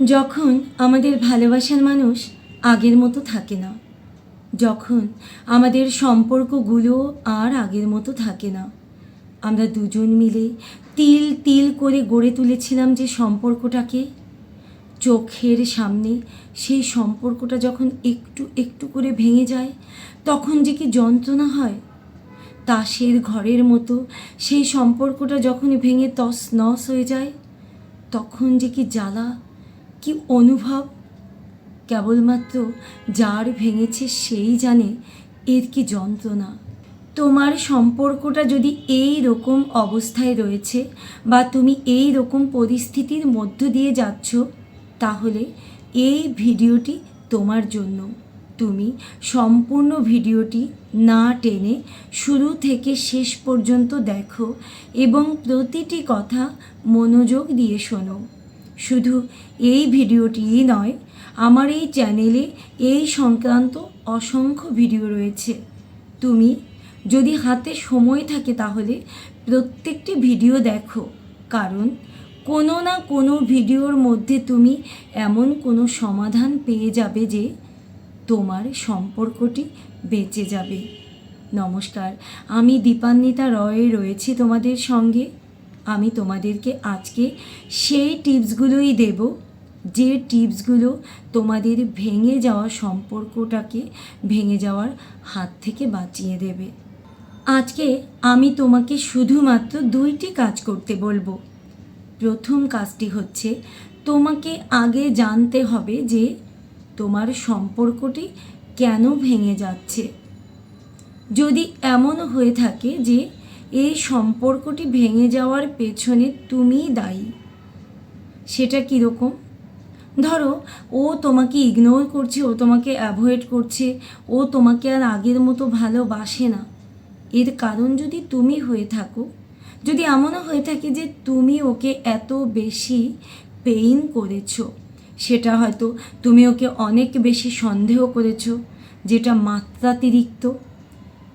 যখন আমাদের ভালোবাসার মানুষ আগের মতো থাকে না, যখন আমাদের সম্পর্কগুলো আর আগের মতো থাকে না, আমরা দুজন মিলে তিল তিল করে গড়ে তুলেছিলাম যে সম্পর্কটাকে। চোখের সামনে সেই সম্পর্কটা যখন একটু একটু করে ভেঙে যায়, তখন যে কি যন্ত্রণা হয়। তাসের ঘরের মতো সেই সম্পর্কটা যখন ভেঙে তস নস হয়ে যায়, তখন যে কি জ্বালা কি অনুভব? কেবলমাত্র যার ভেঙেছে সেই জানে এর কি যন্ত্রণা? তোমার সম্পর্কটা যদি এই রকম অবস্থায় রয়েছে বা তুমি এই রকম পরিস্থিতির মধ্য দিয়ে যাচ্ছ, তাহলে এই ভিডিওটি তোমার জন্য। তুমি সম্পূর্ণ ভিডিওটি না টেনে শুরু থেকে শেষ পর্যন্ত দেখো এবং প্রতিটি কথা মনোযোগ দিয়ে শোনো। শুধু এই ভিডিওটিই নয়, আমার এই চ্যানেলে এই সংক্রান্ত অসংখ্য ভিডিও রয়েছে। তুমি যদি হাতে সময় থাকে তাহলে প্রত্যেকটি ভিডিও দেখো, কারণ কোনো না কোনো ভিডিওর মধ্যে তুমি এমন কোনো সমাধান পেয়ে যাবে যে তোমার সম্পর্কটি বেঁচে যাবে। নমস্কার, আমি দীপান্বিতা রয় রয়েছি তোমাদের সঙ্গে। আমি তোমাদেরকে আজকে সেই টিপসগুলোই দেব, যে টিপসগুলো তোমাদের ভেঙে যাওয়া সম্পর্কটাকে ভেঙে যাওয়ার হাত থেকে বাঁচিয়ে দেবে। আজকে আমি তোমাকে শুধুমাত্র দুইটি কাজ করতে বলব। প্রথম কাজটি হচ্ছে, তোমাকে আগে জানতে হবে যে তোমার সম্পর্কটি কেন ভেঙে যাচ্ছে। যদি এমন হয়ে থাকে যে এই সম্পর্কটি ভেঙে যাওয়ার পেছনে তুমিই দায়ী। সেটা কীরকম? ধরো, ও তোমাকে ইগনোর করছে, ও তোমাকে অ্যাভয়েড করছে, ও তোমাকে আর আগের মতো ভালোবাসে না। এর কারণ যদি তুমি হয়ে থাকো, যদি এমনও হয়ে থাকে যে তুমি ওকে এত বেশি পেইন করেছ, সেটা হয়তো তুমি ওকে অনেক বেশি সন্দেহ করেছ, যেটা মাত্রাতিরিক্ত।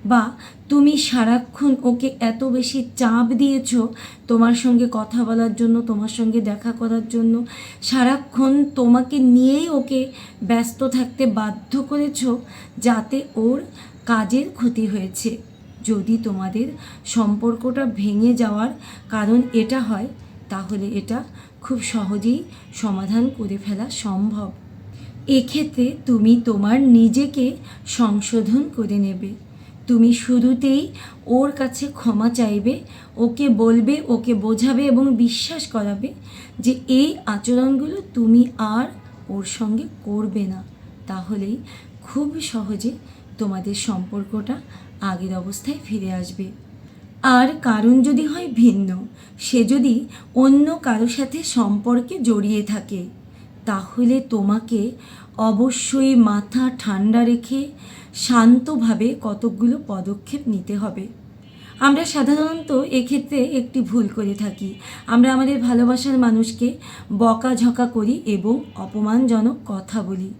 বা তুমি সারাক্ষণ ওকে এত বেশি চাপ দিয়েছ তোমার সঙ্গে কথা বলার জন্য, তোমার সঙ্গে দেখা করার জন্য, সারাক্ষণ তোমাকে নিয়েই ওকে ব্যস্ত থাকতে বাধ্য করেছ যাতে ওর কাজের ক্ষতি হয়েছে। যদি তোমাদের সম্পর্কটা ভেঙে যাওয়ার কারণ এটা হয়, তাহলে এটা খুব সহজেই সমাধান করে ফেলা সম্ভব। এক্ষেত্রে তুমি তোমার নিজেকে সংশোধন করে নেবে। তুমি শুরুতেই ওর কাছে ক্ষমা চাইবে, ওকে বলবে, ওকে বোঝাবে এবং বিশ্বাস করাবে যে এই আচরণগুলো তুমি আর ওর সঙ্গে করবে না। তাহলেই খুব সহজে তোমাদের সম্পর্কটা আগের অবস্থায় ফিরে আসবে। আর কারণ যদি হয় ভিন্ন, সে যদি অন্য কারও সাথে সম্পর্কে জড়িয়ে থাকে। তাহলে তোমাকে অবশ্যই মাথা ঠান্ডা রেখে শান্তভাবে কতকগুলো পদক্ষেপ নিতে হবে। আমরা সাধারণত এক্ষেত্রে একটি ভুল করে থাকি। আমরা আমাদের ভালোবাসার মানুষকে বকাঝকা করি এবং অপমানজনক কথা বলি।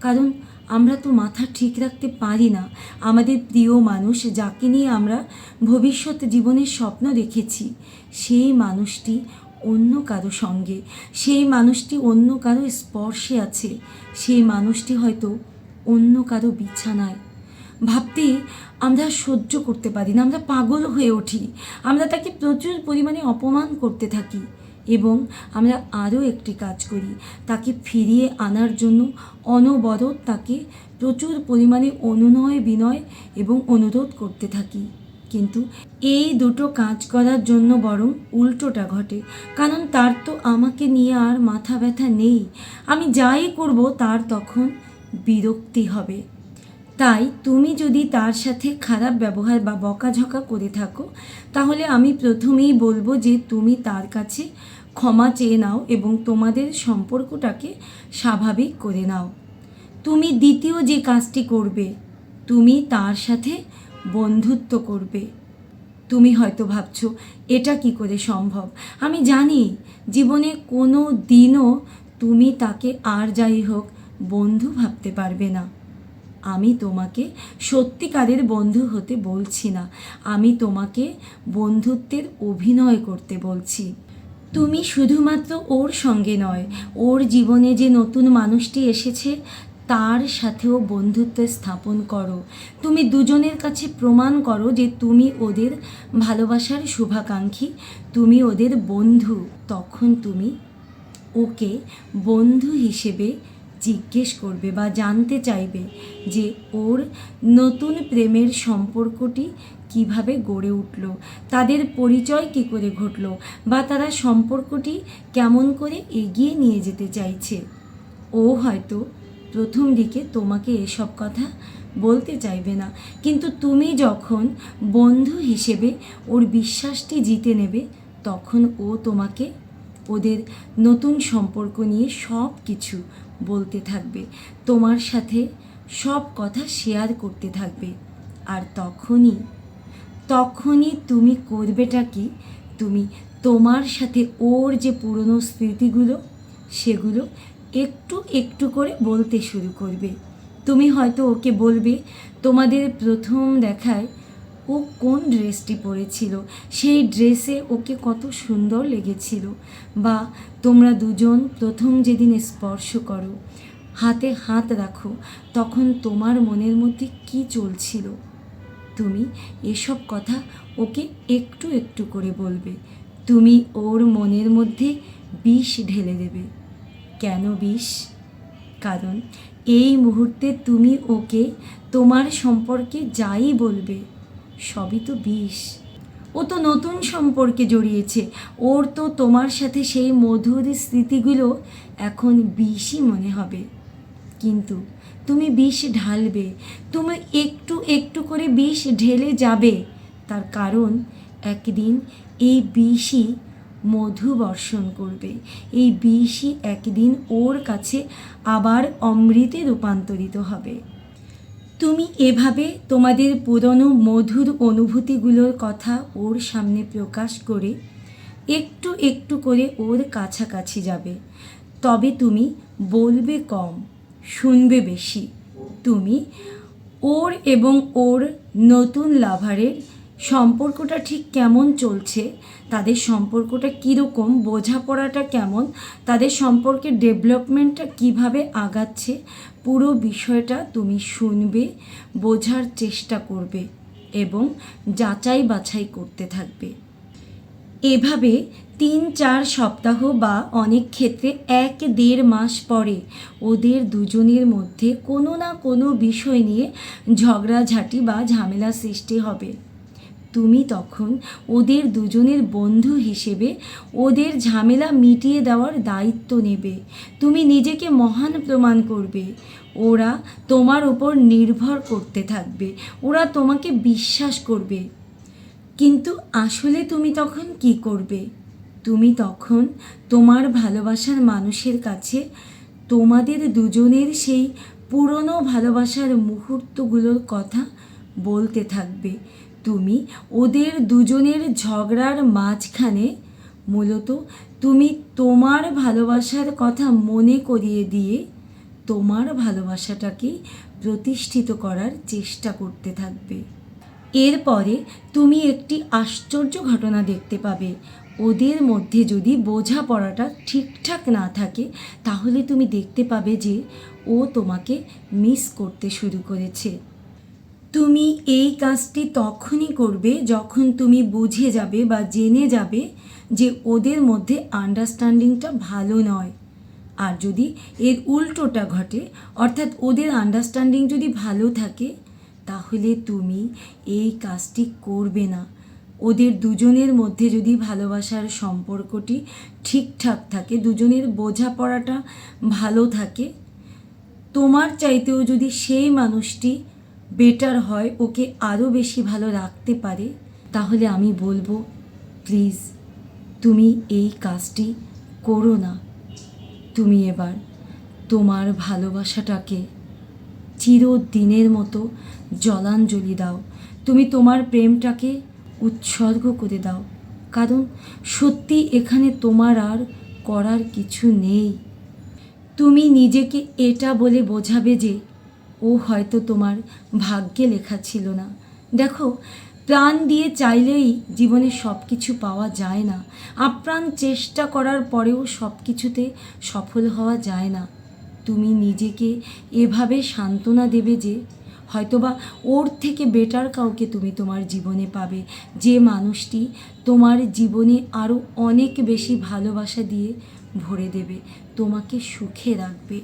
কারণ আমরা তো মাথা ঠিক রাখতে পারি না। আমাদের প্রিয় মানুষ যাকে নিয়ে আমরা ভবিষ্যৎ জীবনের স্বপ্ন দেখেছি, সেই মানুষটি অন্য কারও সঙ্গে। সেই মানুষটি অন্য কারও স্পর্শে আছে। সেই মানুষটি হয়তো অন্য কারও বিছানায়। ভাবতেই আমরা সহ্য করতে পারি না। আমরা পাগল হয়ে উঠি। আমরা তাকে প্রচুর পরিমাণে অপমান করতে থাকি এবং আমরা আরও একটি কাজ করি। তাকে ফিরিয়ে আনার জন্য অনবরত তাকে প্রচুর পরিমাণে অনুনয় বিনয় এবং অনুরোধ করতে থাকি। কিন্তু এই দুটো কাজ করার জন্য বরং উল্টোটা ঘটে। কারণ তার তো আমাকে নিয়ে আর মাথা ব্যথা নেই। আমি যাই করব তার তখন বিরক্তি হবে। তাই তুমি যদি তার সাথে খারাপ ব্যবহার বা বকাঝকা করে থাকো, তাহলে আমি প্রথমেই বলব যে তুমি তার কাছে ক্ষমা চেয়ে নাও এবং তোমাদের সম্পর্কটাকে স্বাভাবিক করে নাও। তুমি দ্বিতীয় যে কাজটি করবে, তুমি তার সাথে বন্ধুত্ব করবে। তুমি হয়তো ভাবছ, এটা কি করে সম্ভব? আমি জানি, জীবনে কোনো দিনও তুমি তাকে আর যাই হোক বন্ধু ভাবতে পারবে না। আমি তোমাকে সত্যিকারের বন্ধু হতে বলছি না। আমি তোমাকে বন্ধুত্বের অভিনয় করতে বলছি। তুমি শুধুমাত্র ওর সঙ্গে নয়, ওর জীবনে যে নতুন মানুষটি এসেছে তার সাথেও বন্ধুত্ব স্থাপন করো। তুমি দুজনের কাছে প্রমাণ করো যে তুমি ওদের ভালোবাসার শুভাকাঙ্ক্ষী, তুমি ওদের বন্ধু। তখন তুমি ওকে বন্ধু হিসেবে জিজ্ঞেস করবে বা জানতে চাইবে যে ওর নতুন প্রেমের সম্পর্কটি কীভাবে গড়ে উঠল, তাদের পরিচয় কী করে ঘটলো বা তারা সম্পর্কটি কেমন করে এগিয়ে নিয়ে যেতে চাইছে। ও হয়তো প্রথম দিকে তোমাকে এসব কথা বলতে চাইবে না। কিন্তু তুমি যখন বন্ধু হিসেবে ওর বিশ্বাসটি জিতে নেবে, তখন ও তোমাকে ওদের নতুন সম্পর্ক নিয়ে সব কিছু বলতে থাকবে। তোমার সাথে সব কথা শেয়ার করতে থাকবে। আর তখনই তখনই তুমি করবেটা কি? তুমি তোমার সাথে ওর যে পুরনো স্মৃতিগুলো, সেগুলো একটু একটু করে বলতে শুরু করবে। তুমি হয়তো ওকে বলবে, তোমাদের প্রথম দেখায় ও কোন ড্রেসটি পরেছিল? সেই ড্রেসে ওকে কত সুন্দর লেগেছিল। বা, তোমরা দুজন প্রথম যেদিন স্পর্শ করো, হাতে হাত রাখো, তখন তোমার মনের মধ্যে কি চলছিল? তুমি এসব কথা ওকে একটু একটু করে বলবে। তুমি ওর মনের মধ্যে বিষ ঢেলে দেবে। কেন বিষ? কারণ এই মুহূর্তে তুমি ওকে তোমার সম্পর্কে যাই বলবে, সবই তো বিষ। ও তো নতুন সম্পর্কে জড়িয়েছে। ওর তো তোমার সাথে সেই মধুর স্মৃতিগুলো এখন বিষই মনে হবে। কিন্তু তুমি বিষ ঢালবে, তুমি একটু একটু করে বিষ ঢেলে যাবে। তার কারণ একদিন এই বিষই মধু বর্ষণ করবে। এই বিষই একদিন ওর কাছে আবার অমৃতে রূপান্তরিত হবে। তুমি এভাবে তোমাদের পুরনো মধুর অনুভূতিগুলোর কথা ওর সামনে প্রকাশ করে একটু একটু করে ওর কাছাকাছি যাবে। তবে তুমি বলবে কম, শুনবে বেশি। তুমি ওর এবং ওর নতুন লাভারের সম্পর্কটা ঠিক কেমন চলছে? তাদের সম্পর্কটা কীরকম? বোঝাপড়াটা কেমন? তাদের সম্পর্কে ডেভেলপমেন্টটা কীভাবে আগাচ্ছে? পুরো বিষয়টা তুমি শুনবে, বোঝার চেষ্টা করবে এবং যাচাই বাছাই করতে থাকবে। এভাবে তিন, চার সপ্তাহ বা অনেক ক্ষেত্রে এক, দেড় মাস পরে ওদের দুজনের মধ্যে কোনো না কোনো বিষয় নিয়ে ঝগড়াঝাটি বা ঝামেলা সৃষ্টি হবে। তুমি তখন ওদের দুজনের বন্ধু হিসেবে ওদের ঝামেলা মিটিয়ে দেওয়ার দায়িত্ব নেবে। তুমি নিজেকে মহান প্রমাণ করবে। ওরা তোমার উপর নির্ভর করতে থাকবে। ওরা তোমাকে বিশ্বাস করবে। কিন্তু আসলে তুমি তখন কি করবে? তুমি তখন তোমার ভালোবাসার মানুষের কাছে তোমাদের দুজনের সেই পুরনো ভালোবাসার মুহূর্তগুলোর কথা বলতে থাকবে। তুমি ওদের দুজনের ঝগড়ার মাঝখানে মূলত তুমি তোমার ভালোবাসার কথা মনে করিয়ে দিয়ে তোমার ভালোবাসাটাকে প্রতিষ্ঠিত করার চেষ্টা করতে থাকবে। এরপরে তুমি একটি আশ্চর্য ঘটনা দেখতে পাবে। ওদের মধ্যে যদি বোঝাপড়াটা ঠিকঠাক না থাকে, তাহলে তুমি দেখতে পাবে যে ও তোমাকে মিস করতে শুরু করেছে। তুমি এই কাজটি তখনই করবে যখন তুমি বুঝে যাবে বা জেনে যাবে যে ওদের মধ্যে আন্ডারস্ট্যান্ডিংটা ভালো নয়। আর যদি এর উল্টোটা ঘটে, অর্থাৎ ওদের আন্ডারস্ট্যান্ডিং যদি ভালো থাকে, তাহলে তুমি এই কাজটি করবে না। ওদের দুজনের মধ্যে যদি ভালোবাসার সম্পর্কটি ঠিকঠাক থাকে, দুজনের বোঝাপড়াটা ভালো থাকে, তোমার চাইতেও যদি সেই মানুষটি বেটার হয়, ওকে আরও বেশি ভালো রাখতে পারে, তাহলে আমি বলব, প্লিজ, তুমি এই কাজটি করো না। তুমি এবার তোমার ভালোবাসাটাকে চিরদিনের মতো জলাঞ্জলি দাও। তুমি তোমার প্রেমটাকে উৎসর্গ করে দাও। কারণ সত্যি এখানে তোমার আর করার কিছু নেই। তুমি নিজেকে এটা বলে বোঝাবে যে ও হয়তো তোমার ভাগ্যে লেখা ছিল না। দেখো, প্রাণ দিয়ে চাইলেই জীবনে সব কিছু পাওয়া যায় না। আপ্রাণ চেষ্টা করার পরেও সব কিছুতে সফল হওয়া যায় না। তুমি নিজেকে এভাবে সান্ত্বনা দেবে যে, হয়তোবা ওর থেকে বেটার কাউকে তুমি তোমার জীবনে পাবে। যে মানুষটি তোমার জীবনে আরও অনেক বেশি ভালোবাসা দিয়ে ভরে দেবে, তোমাকে সুখে রাখবে।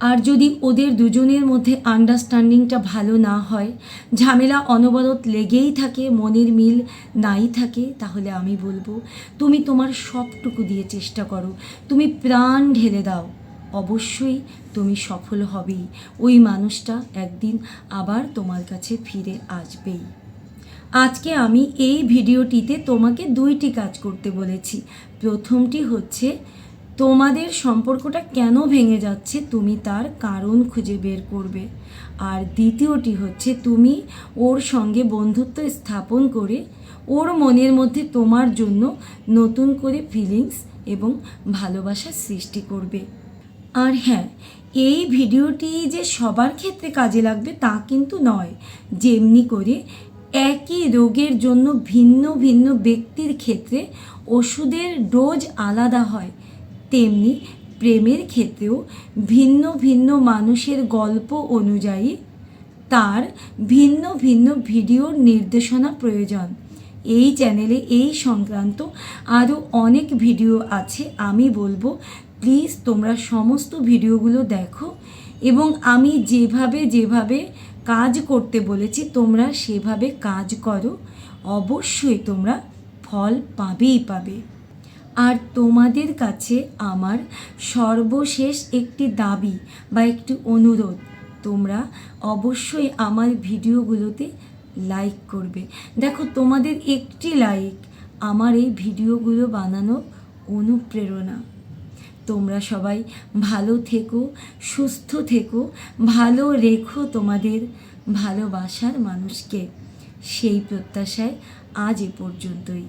আর যদি ওদের দুজনের মধ্যে আন্ডারস্ট্যান্ডিংটা ভালো না হয়, ঝামেলা অনবরত লেগেই থাকে, মনের মিল নাই থাকে, তাহলে আমি বলব, তুমি তোমার সবটুকু দিয়ে চেষ্টা করো। তুমি প্রাণ ঢেলে দাও। অবশ্যই তুমি সফল হবেই। ওই মানুষটা একদিন আবার তোমার কাছে ফিরে আসবেই। আজকে আমি এই ভিডিওটিতে তোমাকে দুইটি কাজ করতে বলেছি। প্রথমটি হচ্ছে তোমাদের সম্পর্কটা কেন ভেঙে যাচ্ছে তুমি তার কারণ খুঁজে বের করবে। আর দ্বিতীয়টি হচ্ছে তুমি ওর সঙ্গে বন্ধুত্ব স্থাপন করে ওর মনের মধ্যে তোমার জন্য নতুন করে ফিলিংস এবং ভালোবাসার সৃষ্টি করবে। আর হ্যাঁ এই ভিডিওটি যে সবার ক্ষেত্রে কাজে লাগবে তা কিন্তু নয়। যেমনি করে একই রোগের জন্য ভিন্ন ভিন্ন ব্যক্তির ক্ষেত্রে ওষুধের ডোজ আলাদা হয়। তেমনি প্রেমের ক্ষেত্রেও ভিন্ন ভিন্ন মানুষের গল্প অনুযায়ী তার ভিন্ন ভিন্ন ভিডিওর নির্দেশনা প্রয়োজন। এই চ্যানেলে এই সংক্রান্ত আরও অনেক ভিডিও আছে, আমি বলব প্লিজ তোমরা সমস্ত ভিডিওগুলো দেখো এবং আমি যেভাবে যেভাবে কাজ করতে বলেছি তোমরা সেভাবে কাজ করো, অবশ্যই তোমরা ফল পাবেই পাবে। আর তোমাদের কাছে আমার সর্বশেষ একটি দাবি বা একটি অনুরোধ। তোমরা অবশ্যই আমার ভিডিওগুলোতে লাইক করবে। দেখো, তোমাদের একটি লাইক আমার এই ভিডিওগুলো বানানোর অনুপ্রেরণা। তোমরা সবাই ভালো থেকো, সুস্থ থেকো, ভালো রেখো তোমাদের ভালোবাসার মানুষকে। সেই প্রত্যাশায় আজ এ পর্যন্তই।